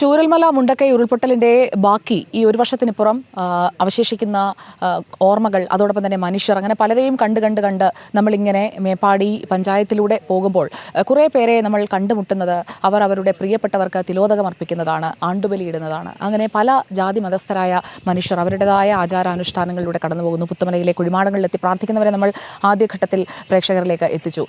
ചൂരൽമല മുണ്ടക്കൈ ഉരുൾപൊട്ടലിന്റെ ബാക്കി ഈ ഒരു വർഷത്തിനിപ്പുറം പുറം അവശേഷിക്കുന്ന ഓർമ്മകൾ അതോടൊപ്പം തന്നെ മനുഷ്യർ അങ്ങനെ പലരെയും കണ്ട് കണ്ട് കണ്ട് നമ്മളിങ്ങനെ മേപ്പാടി പഞ്ചായത്തിലൂടെ പോകുമ്പോൾ കുറേ പേരെ നമ്മൾ കണ്ടുമുട്ടുന്നത് അവർ അവരുടെ പ്രിയപ്പെട്ടവർക്ക് തിലോദകം അർപ്പിക്കുന്നതാണ് ആണ്ടുബലിയിടുന്നതാണ്. അങ്ങനെ പല ജാതി മതസ്ഥരായ മനുഷ്യർ അവരുടേതായ ആചാരാനുഷ്ഠാനങ്ങളിലൂടെ കടന്നു പോകുന്നു പുത്തുമലയിലെ കുഴിമാടങ്ങളിലെത്തി പ്രാർത്ഥിക്കുന്നവരെ നമ്മൾ ആദ്യഘട്ടത്തിൽ പ്രേക്ഷകരിലേക്ക് എത്തിച്ചു.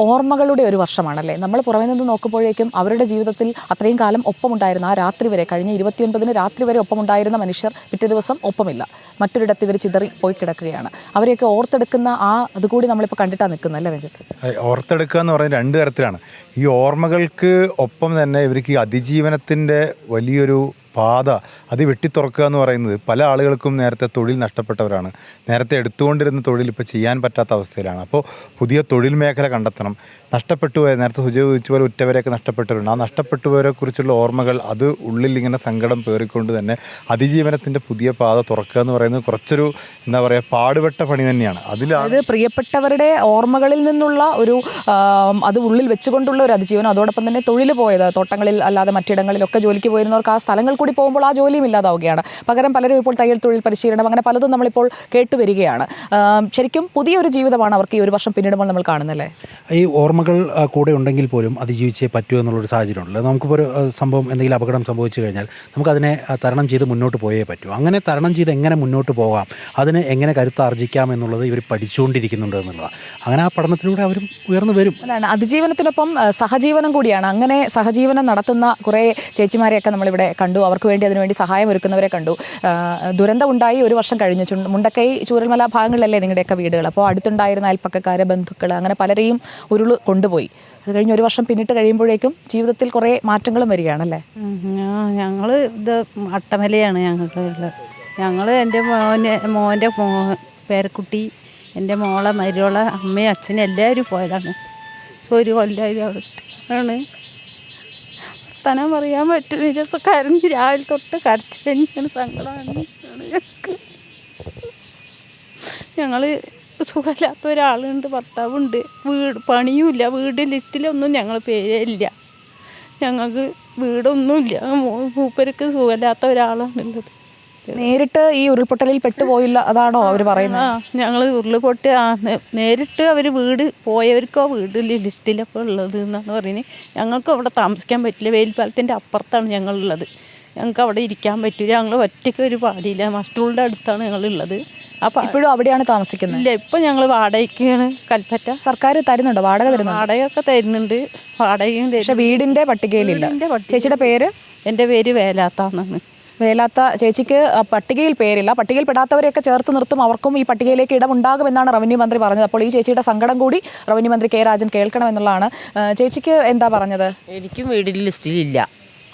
ഓർമ്മകളുടെ ഒരു വർഷമാണല്ലേ? നമ്മൾ പുറമേ നിന്ന് നോക്കുമ്പോഴേക്കും അവരുടെ ജീവിതത്തിൽ അത്രയും കാലം ഒപ്പമുണ്ടായിരുന്ന ആ രാത്രി വരെ കഴിഞ്ഞ ഇരുപത്തിയൊൻപതിന് രാത്രി വരെ ഒപ്പമുണ്ടായിരുന്ന മനുഷ്യർ പിറ്റേ ദിവസം ഒപ്പമില്ല. മറ്റൊരിടത്ത് ഇവർ ചിതറി പോയി കിടക്കുകയാണ്. അവരെയൊക്കെ ഓർത്തെടുക്കുന്ന ആ അതുകൂടി നമ്മളിപ്പോൾ കണ്ടിട്ടാണ് നിൽക്കുന്നത് അല്ലേ രഞ്ജിത്ത്? ഓർത്തെടുക്കുക എന്ന് പറയുന്നത് രണ്ട് തരത്തിലാണ്. ഈ ഓർമ്മകൾക്ക് ഒപ്പം തന്നെ ഇവർക്ക് അതിജീവനത്തിന്റെ വലിയൊരു പാത അത് വെട്ടിത്തുറക്കുക എന്ന് പറയുന്നത് പല ആളുകൾക്കും നേരത്തെ തൊഴിൽ നഷ്ടപ്പെട്ടവരാണ്. നേരത്തെ എടുത്തുകൊണ്ടിരുന്ന തൊഴിൽ ഇപ്പോൾ ചെയ്യാൻ പറ്റാത്ത അവസ്ഥയിലാണ്. അപ്പോൾ പുതിയ തൊഴിൽ മേഖല കണ്ടെത്തണം. നഷ്ടപ്പെട്ടു പോയ നേരത്തെ സുചോദിച്ച പോലെ ഉറ്റവരെയൊക്കെ നഷ്ടപ്പെട്ടവരുണ്ട്. ആ നഷ്ടപ്പെട്ടുപോയവരെ കുറിച്ചുള്ള ഓർമ്മകൾ അത് ഉള്ളിൽ ഇങ്ങനെ സങ്കടം പേറിക്കൊണ്ട് തന്നെ അതിജീവനത്തിന്റെ പുതിയ പാത തുറക്കുക എന്ന് പറയുന്നത് കുറച്ചൊരു എന്താ പറയുക പാടുപെട്ട പണി തന്നെയാണ്. അതായത് പ്രിയപ്പെട്ടവരുടെ ഓർമ്മകളിൽ നിന്നുള്ള ഒരു അത് ഉള്ളിൽ വെച്ചുകൊണ്ടുള്ള ഒരു അതിജീവനം അതോടൊപ്പം തന്നെ തൊഴിൽ പോയത് തോട്ടങ്ങളിൽ അല്ലാതെ മറ്റിടങ്ങളിലൊക്കെ ജോലിക്ക് പോയിരുന്നവർക്ക് ആ സ്ഥലങ്ങൾ കൂടി പോകുമ്പോൾ ആ ജോലിയും ഇല്ലാതാവുകയാണ്. പകരം പലരും ഇപ്പോൾ തയ്യൽ തൊഴിൽ പരിശീലനം അങ്ങനെ പലതും നമ്മളിപ്പോൾ കേട്ടുവരികയാണ് വരികയാണ്. ശരിക്കും പുതിയൊരു ജീവിതമാണ് അവർക്ക് ഈ ഒരു വർഷം പിന്നിടുമ്പോൾ നമ്മൾ കാണുന്നല്ലേ? ഈ ഓർമ്മകൾ കൂടെ ഉണ്ടെങ്കിൽ പോലും അതിജീവിച്ചേ പറ്റൂ എന്നുള്ളൊരു സാഹചര്യം ഉണ്ടല്ലോ നമുക്കിപ്പോൾ ഒരു സംഭവം എന്തെങ്കിലും അപകടം സംഭവിച്ചു കഴിഞ്ഞാൽ നമുക്കതിനെ തരണം ചെയ്ത് മുന്നോട്ട് പോയേ പറ്റൂ. അങ്ങനെ തരണം ചെയ്ത് എങ്ങനെ മുന്നോട്ട് പോകാം? അതിന് എങ്ങനെ കരുത്താർജിക്കാം എന്നുള്ളത് ഇവർ പഠിച്ചുകൊണ്ടിരിക്കുന്നുണ്ട് എന്നുള്ളതാണ്. അങ്ങനെ ആ പഠനത്തിലൂടെ അവരും ഉയർന്നു വരും. അതിജീവനത്തിനൊപ്പം സഹജീവനം കൂടിയാണ്. അങ്ങനെ സഹജീവനം നടത്തുന്ന കുറേ ചേച്ചിമാരെയൊക്കെ നമ്മളിവിടെ കണ്ടു. അവർക്ക് വേണ്ടി അതിനുവേണ്ടി സഹായം ഒരുക്കുന്നവരെ കണ്ടു. ദുരന്തം ഉണ്ടായി ഒരു വർഷം കഴിഞ്ഞു. മുണ്ടക്കൈ ചൂരൽമല ഭാഗങ്ങളിലല്ലേ നിങ്ങളുടെയൊക്കെ വീടുകൾ? അപ്പോൾ അടുത്തുണ്ടായിരുന്ന അയൽപ്പക്കക്കാരെ ബന്ധുക്കൾ അങ്ങനെ പലരെയും ഉരുൾ കൊണ്ടുപോയി. അത് കഴിഞ്ഞ് ഒരു വർഷം പിന്നിട്ട് കഴിയുമ്പോഴേക്കും ജീവിതത്തിൽ കുറേ മാറ്റങ്ങളും വരികയാണല്ലേ? ഞങ്ങൾ ഇത് അട്ടമലയാണ് ഞങ്ങളുടെ ഞങ്ങൾ എന്റെ മോനെ മോന്റെ പേരക്കുട്ടി എന്റെ മോളെ മരുവളെ അമ്മയും അച്ഛനും എല്ലാവരും പോയതാണ്. ഒരു കൊല്ലം ആണ്. വർത്തമാനം പറയാൻ പറ്റുന്നില്ല സ- കരഞ്ഞ് രാവിലെ തൊട്ട് കരച്ചു തന്നെയാണ് സങ്കടമാണ് ഞങ്ങൾക്ക്. ഞങ്ങൾ സുഖമില്ലാത്ത ഒരാളുണ്ട് ഭർത്താവുണ്ട്. വീട് പണിയുമില്ല വീട് ലിസ്റ്റിലൊന്നും ഞങ്ങൾ പേരില്ല. ഞങ്ങൾക്ക് വീടൊന്നുമില്ല. മൂപ്പർക്ക് സുഖമില്ലാത്ത ഒരാളാണുള്ളത് നേരിട്ട് ഈ ഉരുൾപൊട്ടലിൽ പെട്ടുപോയില്ല അതാണോ അവർ പറയുന്നത്? ഞങ്ങൾ ഉരുൾപൊട്ടി നേരിട്ട് അവർ വീട് പോയവർക്കോ വീട് ലിസ്റ്റിലൊക്കെ ഉള്ളത് എന്നാണ് പറയുന്നത് ഞങ്ങൾക്ക് അവിടെ താമസിക്കാൻ പറ്റില്ല. വേലിപ്പാലത്തിന്റെ അപ്പുറത്താണ് ഞങ്ങളുള്ളത്. ഞങ്ങൾക്ക് അവിടെ ഇരിക്കാൻ പറ്റില്ല. ഞങ്ങൾ ഒറ്റയ്ക്ക് ഒരു പാടിയില്ല. മസ്റ്റൂളിന്റെ അടുത്താണ് ഞങ്ങളുള്ളത്. അപ്പോൾ ഇപ്പോഴും അവിടെയാണ് താമസിക്കുന്നത്? ഇല്ല ഇപ്പം ഞങ്ങൾ വാടകയ്ക്കാണ് കൽപ്പറ്റ. സർക്കാർ തരുന്നുണ്ടോ? വാടക തരുന്നു വാടകയൊക്കെ തരുന്നുണ്ട്. വാടകയും പക്ഷെ തരും വീടിന്റെ പട്ടികയിലില്ല. ചേച്ചിയുടെ പേര്? എന്റെ പേര് വേലാത്താന്നാണ് വേലാത്ത ചേച്ചിക്ക് പട്ടികയിൽ പേരില്ല. പട്ടികയിൽ പെടാത്തവരെയൊക്കെ ചേർത്ത് നിർത്തും. അവർക്കും ഈ പട്ടികയിലേക്ക് ഇടമുണ്ടാകുമെന്നാണ് റവന്യൂ മന്ത്രി പറഞ്ഞത്. അപ്പോൾ ഈ ചേച്ചിയുടെ സങ്കടം കൂടി റവന്യൂ മന്ത്രി കെ രാജൻ കേൾക്കണമെന്നുള്ളതാണ്. ചേച്ചിക്ക് എന്താ പറഞ്ഞത്? എനിക്കും വീടിന്റെ ലിസ്റ്റിലില്ല.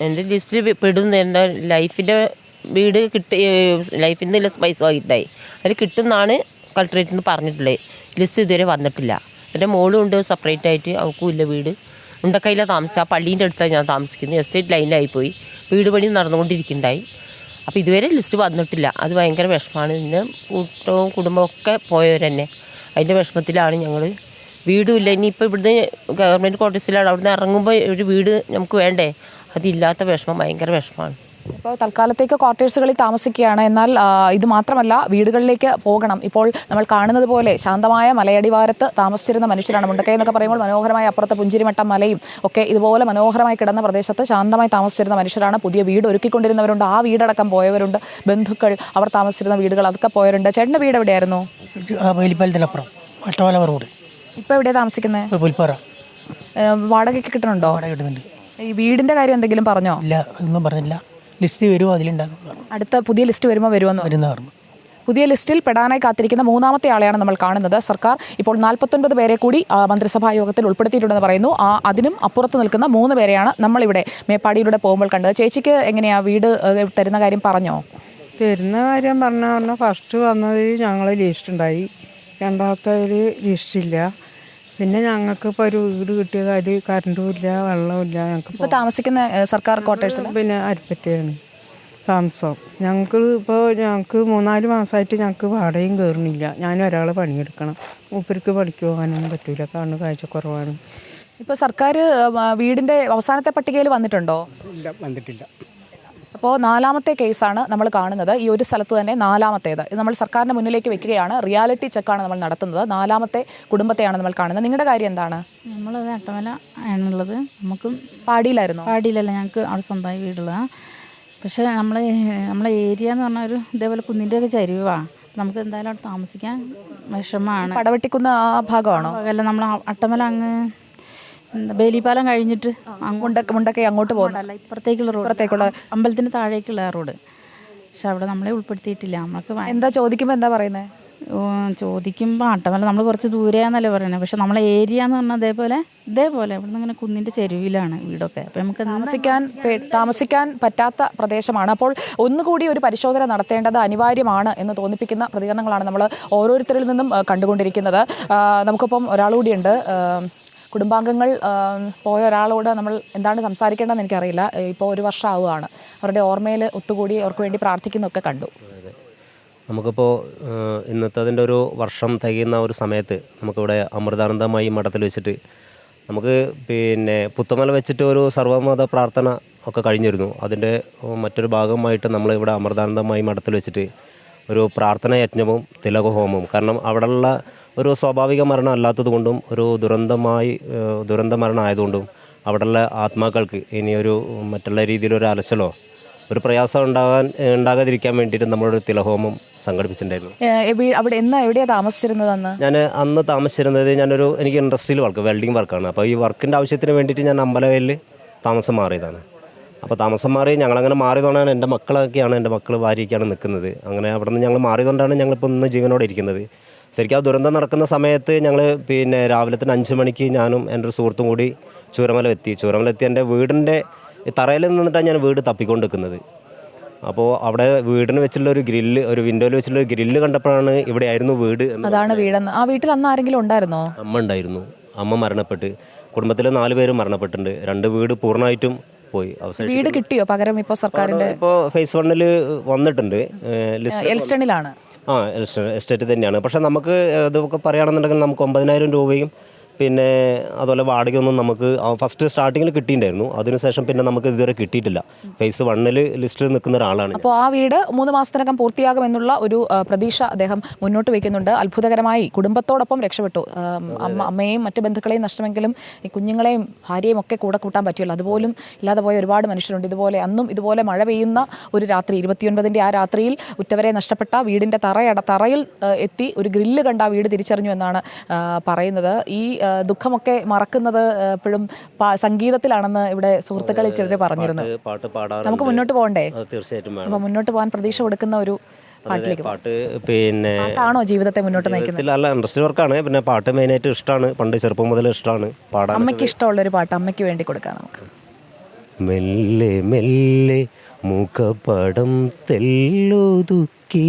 എന്റെ ലിസ്റ്റിൽ പെടുന്ന എന്റെ ലൈഫിന്റെ വീട് കിട്ടി ലൈഫിൽ നിന്ന് പൈസ വാങ്ങിയിട്ടായി അത് കിട്ടുമെന്നാണ് കളക്ടറേറ്റിൽ നിന്ന് പറഞ്ഞിട്ടുള്ളത്. ലിസ്റ്റ് ഇതുവരെ വന്നിട്ടില്ല. എന്റെ മോളും ഉണ്ട് സെപ്പറേറ്റ് ആയിട്ട്. അവൾക്കും ഇല്ല വീട്. ഉണ്ടക്കയിലാണ് താമസിച്ചത്. ആ പള്ളീന്റെ അടുത്താണ് ഞാൻ താമസിക്കുന്നത്. എസ്റ്റേറ്റ് ലൈനിലായി പോയി വീട് പണി നടന്നുകൊണ്ടിരിക്കുന്നുണ്ടായി. അപ്പോൾ ഇതുവരെ ലിസ്റ്റ് വന്നിട്ടില്ല. അത് ഭയങ്കര വിഷമമാണ്. പിന്നെ കൂട്ടവും കുടുംബവും ഒക്കെ പോയവരെന്നെ അതിന്റെ വിഷമത്തിലാണ് ഞങ്ങൾ വീടും ഇല്ല. ഇനിയിപ്പോൾ ഇവിടുന്ന് ഗവൺമെന്റ് ക്വാർട്ടേഴ്സിലാണ് അവിടുന്ന് ഇറങ്ങുമ്പോൾ ഒരു വീട് നമുക്ക് വേണ്ടേ? അതില്ലാത്ത വിഷമം. ഭയങ്കര വിഷമമാണ്. ഇപ്പോൾ തൽക്കാലത്തേക്ക് ക്വാർട്ടേഴ്സുകളിൽ താമസിക്കുകയാണ്. എന്നാൽ ഇത് മാത്രമല്ല വീടുകളിലേക്ക് പോകണം. ഇപ്പോൾ നമ്മൾ കാണുന്നത് പോലെ ശാന്തമായ മലയടിവാരത്ത് താമസിച്ചിരുന്ന മനുഷ്യരാണ്. മുണ്ടക്കൈ എന്നൊക്കെ പറയുമ്പോൾ മനോഹരമായ അപ്പുറത്തെ പുഞ്ചിരിമട്ടം മലയും ഒക്കെ ഇതുപോലെ മനോഹരമായി കിടന്ന പ്രദേശത്ത് ശാന്തമായി താമസിച്ചിരുന്ന മനുഷ്യരാണ്. പുതിയ വീട് ഒരുക്കിക്കൊണ്ടിരുന്നവരുണ്ട്. ആ വീടടക്കം പോയവരുണ്ട്. ബന്ധുക്കൾ അവർ താമസിച്ചിരുന്ന വീടുകൾ അതൊക്കെ പോയവരുണ്ട്. ചേട്ടന്റെ വീട് എവിടെയായിരുന്നു? വേലിപ്പാലത്തിനപ്പുറം. വട്ടവല റോഡ്. ഇപ്പോൾ എവിടെയാണ് താമസിക്കുന്നത്? പുൽപ്പാറ. വാടകയ്ക്ക് കിട്ടണുണ്ടോ കിട്ടുന്നുണ്ട്. ഈ വീടിന്റെ കാര്യം എന്തെങ്കിലും പറഞ്ഞോ? ഇല്ല ഒന്നും പറഞ്ഞില്ല. ലിസ്റ്റ് വരുമോ അതിലുണ്ടാകും. അടുത്ത പുതിയ ലിസ്റ്റ് വരുമോ വരുമോ വരുന്ന പറഞ്ഞു പുതിയ ലിസ്റ്റിൽ പെടാനായി കാത്തിരിക്കുന്ന മൂന്നാമത്തെ ആളെയാണ് നമ്മൾ കാണുന്നത്. സർക്കാർ ഇപ്പോൾ നാൽപ്പത്തൊൻപത് പേരെ കൂടി മന്ത്രിസഭാ യോഗത്തിൽ ഉൾപ്പെടുത്തിയിട്ടുണ്ടെന്ന് പറയുന്നു. ആ അതിനും അപ്പുറത്ത് നിൽക്കുന്ന മൂന്ന് പേരെയാണ് നമ്മളിവിടെ മേപ്പാടിയിലൂടെ പോകുമ്പോൾ കണ്ടത്. ചേച്ചിക്ക് എങ്ങനെയാണ് വീട് തരുന്ന കാര്യം പറഞ്ഞോ? തരുന്ന കാര്യം പറഞ്ഞ പറഞ്ഞാൽ ഫസ്റ്റ് വന്നതിൽ ഞങ്ങൾ ലിസ്റ്റ് ഉണ്ടായി. രണ്ടാമത്തെ ഒരു ലിസ്റ്റ് ഇല്ല. പിന്നെ ഞങ്ങൾക്ക് ഇപ്പോൾ ഒരു വീട് കിട്ടിയത് കാര്യം കറണ്ടും ഇല്ല വെള്ളവും ഇല്ല ഞങ്ങൾക്ക് ഇപ്പോൾ താമസിക്കുന്ന സർക്കാർ ക്വാർട്ടേഴ്സിൽ പിന്നെ അരിപ്പറ്റയാണ് താമസം. ഞങ്ങൾക്ക് ഇപ്പോൾ ഞങ്ങൾക്ക് മൂന്നാൽ മാസമായിട്ട് ഞങ്ങൾക്ക് വാടകയും കയറുന്നില്ല ഞാനും ഒരാൾ പണിയെടുക്കണം. മൂപ്പർക്ക് പണിക്ക് പോകാനൊന്നും പറ്റില്ല കാരണം കാഴ്ചക്കുറവാണ് ഇപ്പോൾ സർക്കാർ വീടിന്റെ അവസാനത്തെ പട്ടികയിൽ വന്നിട്ടുണ്ടോ? ഇല്ല വന്നിട്ടില്ല. അപ്പോൾ നാലാമത്തെ കേസാണ് നമ്മൾ കാണുന്നത്. ഈ ഒരു സ്ഥലത്ത് തന്നെ നാലാമത്തേത്. ഇത് നമ്മൾ സർക്കാരിന്റെ മുന്നിലേക്ക് വെക്കുകയാണ്. റിയാലിറ്റി ചെക്കാണ് നമ്മൾ നടത്തുന്നത്. നാലാമത്തെ കുടുംബത്തെയാണ് നമ്മൾ കാണുന്നത്. നിങ്ങളുടെ കാര്യം എന്താണ്? നമ്മളത് അട്ടമല ആണുള്ളത്. നമുക്ക് പാടിയിലായിരുന്നു? പാടിയിലല്ല. ഞങ്ങൾക്ക് അവിടെ സ്വന്തമായി വീടുള്ളതാണ് പക്ഷേ നമ്മൾ നമ്മളെ ഏരിയ എന്ന് പറഞ്ഞാൽ ഒരു ഇതേപോലെ കുന്നിന്റെയൊക്കെ ചരിവാണ് നമുക്ക് എന്തായാലും അവിടെ താമസിക്കാൻ വിഷമമാണ്. പടവെട്ടിക്കുന്ന ആ ഭാഗമാണോ? അല്ല നമ്മൾ അട്ടമല അങ്ങ് ബേലിപ്പാലം കഴിഞ്ഞിട്ട് മുണ്ടക്ക മുണ്ടക്കൈ അങ്ങോട്ട് പോകുന്നു. അല്ല ഇപ്പുറത്തേക്കുള്ള റോഡ്. ഇപ്പുറത്തേക്കുള്ള. അമ്പലത്തിന് താഴേക്കുള്ള റോഡ്. പക്ഷെ അവിടെ നമ്മളെ ഉൾപ്പെടുത്തിയിട്ടില്ല. നമുക്ക് എന്താ ചോദിക്കുമ്പോൾ എന്താ പറയുന്നത് ചോദിക്കുമ്പോൾ ആട്ടമല്ല നമ്മൾ കുറച്ച് ദൂരെയാന്നല്ലേ പറയുന്നത് പക്ഷെ നമ്മളെ ഏരിയ എന്ന് പറഞ്ഞാൽ അതേപോലെ ഇതേപോലെ ഇവിടെ നിന്ന് ഇങ്ങനെ കുന്നിന്റെ ചെരുവിലാണ് വീടൊക്കെ. അപ്പം നമുക്ക് താമസിക്കാൻ താമസിക്കാൻ പറ്റാത്ത പ്രദേശമാണ്. അപ്പോൾ ഒന്നുകൂടി ഒരു പരിശോധന നടത്തേണ്ടത് അനിവാര്യമാണ് എന്ന് തോന്നിപ്പിക്കുന്ന പ്രതികരണങ്ങളാണ് നമ്മൾ ഓരോരുത്തരിൽ നിന്നും കണ്ടുകൊണ്ടിരിക്കുന്നത്. നമുക്കിപ്പം ഒരാളുകൂടിയുണ്ട്. കുടുംബാംഗങ്ങൾ പോയ ഒരാളോട് നമ്മൾ എന്താണ് സംസാരിക്കേണ്ടതെന്ന് എനിക്കറിയില്ല. ഇപ്പോൾ ഒരു വർഷം ആവുകയാണ് അവരുടെ ഓർമ്മയിൽ ഒത്തുകൂടി അവർക്ക് വേണ്ടി പ്രാർത്ഥിക്കുന്നൊക്കെ കണ്ടു. നമുക്കിപ്പോൾ ഇന്നത്തെ അതിന്റെ ഒരു വർഷം തികയുന്ന ഒരു സമയത്ത് നമുക്കിവിടെ അമൃതാനന്ദമായി മഠത്തിൽ വെച്ചിട്ട് നമുക്ക് പിന്നെ പുത്തമല വെച്ചിട്ട് ഒരു സർവമത പ്രാർത്ഥന ഒക്കെ കഴിഞ്ഞിരുന്നു. അതിന്റെ മറ്റൊരു ഭാഗമായിട്ട് നമ്മൾ ഇവിടെ അമൃതാനന്ദമായി മഠത്തിൽ വെച്ചിട്ട് ഒരു പ്രാർത്ഥന യജ്ഞവും തിലകഹോമവും. കാരണം അവിടെയുള്ള ഒരു സ്വാഭാവിക മരണം അല്ലാത്തതുകൊണ്ടും ഒരു ദുരന്തമായി ദുരന്ത മരണം ആയതുകൊണ്ടും അവിടെയുള്ള ആത്മാക്കൾക്ക് ഇനിയൊരു മറ്റുള്ള രീതിയിലൊരു അലച്ചലോ ഒരു പ്രയാസം ഉണ്ടാകാൻ ഉണ്ടാകാതിരിക്കാൻ വേണ്ടിയിട്ട് നമ്മളൊരു തിലഹോമം സംഘടിപ്പിച്ചിട്ടുണ്ടായിരുന്നു. അവിടെ എന്നാ എവിടെയാണ് താമസിച്ചിരുന്നത് അന്ന്? ഞാൻ അന്ന് താമസിച്ചിരുന്നത് ഞാനൊരു എനിക്ക് ഇൻഡസ്ട്രിയിൽ വർക്ക് വെൽഡിംഗ് വർക്കാണ്. അപ്പോൾ ഈ വർക്കിന്റെ ആവശ്യത്തിന് വേണ്ടിയിട്ട് ഞാൻ അമ്പലവയലിൽ താമസം മാറിയതാണ്. അപ്പോൾ താമസം മാറി ഞങ്ങളങ്ങനെ മാറിയതുകൊണ്ടാണ് എന്റെ മക്കളൊക്കെയാണ് എന്റെ മക്കൾ ഭാര്യയ്ക്കാണ് നിൽക്കുന്നത്. അങ്ങനെ അവിടെ നിന്ന് ഞങ്ങൾ മാറിയതുകൊണ്ടാണ് ഞങ്ങളിപ്പോൾ ഇന്ന് ജീവനോടെ ഇരിക്കുന്നത്. ശരിക്കും ആ ദുരന്തം നടക്കുന്ന സമയത്ത് ഞങ്ങൾ പിന്നെ രാവിലെ തന്നെ അഞ്ച് മണിക്ക് ഞാനും എന്റെ ഒരു സുഹൃത്തും കൂടി ചൂരമല എത്തി. ചൂരമല എത്തി എന്റെ വീടിന്റെ തറയിൽ നിന്നിട്ടാണ് ഞാൻ വീട് തപ്പിക്കൊണ്ട് നിൽക്കുന്നത് അപ്പോൾ അവിടെ വീടിന് വെച്ചുള്ള ഒരു ഗ്രില്ല് ഒരു വിൻഡോയിൽ വെച്ചുള്ള ഒരു ഗ്രില്ല് കണ്ടപ്പോഴാണ് ഇവിടെ ആയിരുന്നു വീട് അതാണ് വീടെന്ന്. ആ വീട്ടിൽ അന്ന് ആരെങ്കിലും ഉണ്ടായിരുന്നോ? അമ്മ ഉണ്ടായിരുന്നു. അമ്മ മരണപ്പെട്ട്. കുടുംബത്തിലെ നാല് പേരും മരണപ്പെട്ടിട്ടുണ്ട്. രണ്ട് വീട് പൂർണമായിട്ടും പോയി. അവസാനം വീട് കിട്ടിയോ? പകരം ഇപ്പോൾ സർക്കാരിന്റെ ഇപ്പോൾ ഫേസ് വണ്ണിൽ വന്നിട്ടുണ്ട്. എൽസ്റ്റണിലാണ്. ആ എസ്റ്റ- എസ്റ്റേറ്റ് തന്നെയാണ്. പക്ഷെ നമുക്ക് ഇതൊക്കെ പറയുകയാണെന്നുണ്ടെങ്കിൽ നമുക്ക് ഒമ്പതിനായിരം രൂപയും പിന്നെ അതുപോലെ വാടകയൊന്നും നമുക്ക് ഫസ്റ്റ് സ്റ്റാർട്ടിങ്ങിൽ കിട്ടിയിട്ടുണ്ടായിരുന്നു. അതിനുശേഷം പിന്നെ നമുക്ക് ഇതുവരെ കിട്ടിയിട്ടില്ല. ഫേസ് വണ്ണിൽ ലിസ്റ്റിൽ നിൽക്കുന്ന ഒരാളാണ് അപ്പോൾ ആ വീട് മൂന്ന് മാസത്തിനകം പൂർത്തിയാകുമെന്നുള്ള ഒരു ആ, പ്രതീക്ഷ അദ്ദേഹം മുന്നോട്ട് വയ്ക്കുന്നുണ്ട്. അത്ഭുതകരമായി കുടുംബത്തോടൊപ്പം രക്ഷപ്പെട്ടു. അമ്മ അമ്മയെയും മറ്റ് ബന്ധുക്കളെയും നഷ്ടമെങ്കിലും ഈ കുഞ്ഞുങ്ങളെയും ഭാര്യയും ഒക്കെ കൂടെ കൂട്ടാൻ പറ്റിയുള്ളൂ. അതുപോലും ഇല്ലാതെ പോയ ഒരുപാട് മനുഷ്യരുണ്ട്. ഇതുപോലെ അന്നും ഇതുപോലെ മഴ പെയ്യുന്ന ഒരു രാത്രി ഇരുപത്തിയൊൻപതിന്റെ ആ രാത്രിയിൽ ഉറ്റവരെ നഷ്ടപ്പെട്ട വീടിന്റെ തറയട തറയിൽ എത്തി ഒരു ഗ്രില്ല് കണ്ട ആ വീട് തിരിച്ചറിഞ്ഞു എന്നാണ് പറയുന്നത്. ഈ ദുഃഖമൊക്കെ മറക്കുന്നത് എപ്പോഴും സംഗീതത്തിലാണെന്ന് ഇവിടെ സുഹൃത്തുക്കൾ ചിലർ പറഞ്ഞിരുന്നു. പാട്ട് പാടാറ് നമുക്ക് മുന്നോട്ട് പോകണ്ടേ? തീർച്ചയായിട്ടും അപ്പൊ മുന്നോട്ട് പോകാൻ പ്രതീക്ഷ കൊടുക്കുന്ന ഒരു പാട്ടിലേക്ക് പാട്ട് പിന്നെ ആണോ ജീവിതത്തെ മുന്നോട്ട് നയിക്കുന്നത്? നല്ല അല്ല ഇൻഡസ്ട്രി വർക്കാണ്. പിന്നെ പാട്ട് മെയിൻ ആയിട്ട് ഇഷ്ടമാണ് പണ്ട് ചെറുപ്പം മുതൽ ഇഷ്ടമാണ് പാടാൻ അമ്മയ്ക്ക് ഇഷ്ടമുള്ള ഒരു പാട്ട് അമ്മയ്ക്ക് വേണ്ടി കൊടുക്കാം നമുക്ക്. മെല്ലെ മെല്ലെ മുഖപടം തെല്ലൊതുക്കി.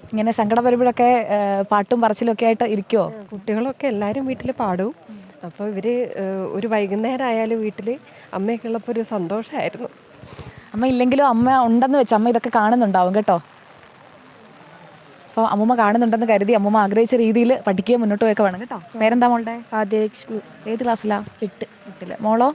ഇങ്ങനെ സങ്കടം വരുമ്പോഴൊക്കെ പാട്ടും പറച്ചിലൊക്കെ ഒക്കെ ആയിട്ട് ഇരിക്കുവോ? കുട്ടികളൊക്കെ എല്ലാവരും വീട്ടിൽ പാടും. അപ്പോൾ ഇവർ ഒരു വൈകുന്നേരം ആയാലും വീട്ടിൽ അമ്മയൊക്കെ ഉള്ളപ്പോൾ ഒരു സന്തോഷമായിരുന്നു അമ്മ ഇല്ലെങ്കിലും അമ്മ ഉണ്ടെന്ന് വെച്ച് അമ്മ ഇതൊക്കെ കാണുന്നുണ്ടാവും കേട്ടോ. അപ്പോൾ അമ്മമ്മ കാണുന്നുണ്ടെന്ന് കരുതി അമ്മമ്മ ആഗ്രഹിച്ച രീതിയിൽ പഠിക്കുകയും മുന്നോട്ട് പോയൊക്കെ വേണം കേട്ടോ. പേരെന്താ മോളുടെ? ആദ്യലക്ഷ്മി. ഏത് ക്ലാസ്സിലാണ് എട്ട്. എട്ടിൽ. മോളോ?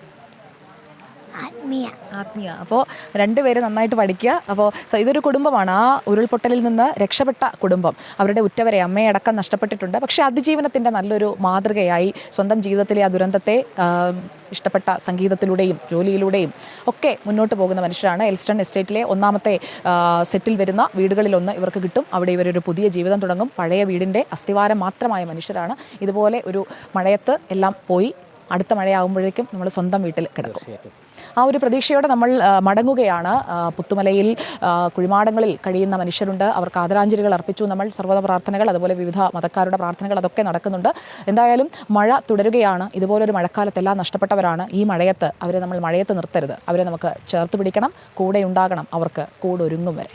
ആത്മീയ. ആത്മീയ. അപ്പോൾ രണ്ടുപേരും നന്നായിട്ട് പഠിക്കുക. അപ്പോൾ സ- ഇതൊരു കുടുംബമാണ്. ആ ഉരുൾപൊട്ടലിൽ നിന്ന് രക്ഷപ്പെട്ട കുടുംബം. അവരുടെ ഉറ്റവരെ അമ്മയെ അടക്കം നഷ്ടപ്പെട്ടിട്ടുണ്ട്. പക്ഷേ അതിജീവനത്തിന്റെ നല്ലൊരു മാതൃകയായി സ്വന്തം ജീവിതത്തിലെ ആ ദുരന്തത്തെ ഇഷ്ടപ്പെട്ട സംഗീതത്തിലൂടെയും ജോലിയിലൂടെയും ഒക്കെ മുന്നോട്ട് പോകുന്ന മനുഷ്യരാണ്. എൽസ്റ്റൺ എസ്റ്റേറ്റിലെ ഒന്നാമത്തെ സെറ്റിൽ വരുന്ന വീടുകളിലൊന്ന് ഇവർക്ക് കിട്ടും. അവിടെ ഇവരൊരു പുതിയ ജീവിതം തുടങ്ങും. പഴയ വീടിന്റെ അസ്ഥിവാരം മാത്രമായ മനുഷ്യരാണ്. ഇതുപോലെ ഒരു മഴയത്ത് എല്ലാം പോയി. അടുത്ത മഴയാകുമ്പോഴേക്കും നമ്മൾ സ്വന്തം വീട്ടിൽ കിടക്കും. ആ ഒരു പ്രതീക്ഷയോടെ നമ്മൾ മടങ്ങുകയാണ്. പുത്തുമലയിൽ കുഴിമാടങ്ങളിൽ കഴിയുന്ന മനുഷ്യരുണ്ട്. അവർക്ക് ആദരാഞ്ജലികൾ അർപ്പിച്ചു. നമ്മൾ സർവത പ്രാർത്ഥനകൾ അതുപോലെ വിവിധ മതക്കാരുടെ പ്രാർത്ഥനകൾ അതൊക്കെ നടക്കുന്നുണ്ട്. എന്തായാലും മഴ തുടരുകയാണ്. ഇതുപോലൊരു മഴക്കാലത്തെല്ലാം നഷ്ടപ്പെട്ടവരാണ് ഈ മഴയത്ത്. അവരെ നമ്മൾ മഴയത്ത് നിർത്തരുത്. അവരെ നമുക്ക് ചേർത്ത് പിടിക്കണം. കൂടെ ഉണ്ടാകണം. അവർക്ക് കൂടൊരുങ്ങും വരെ.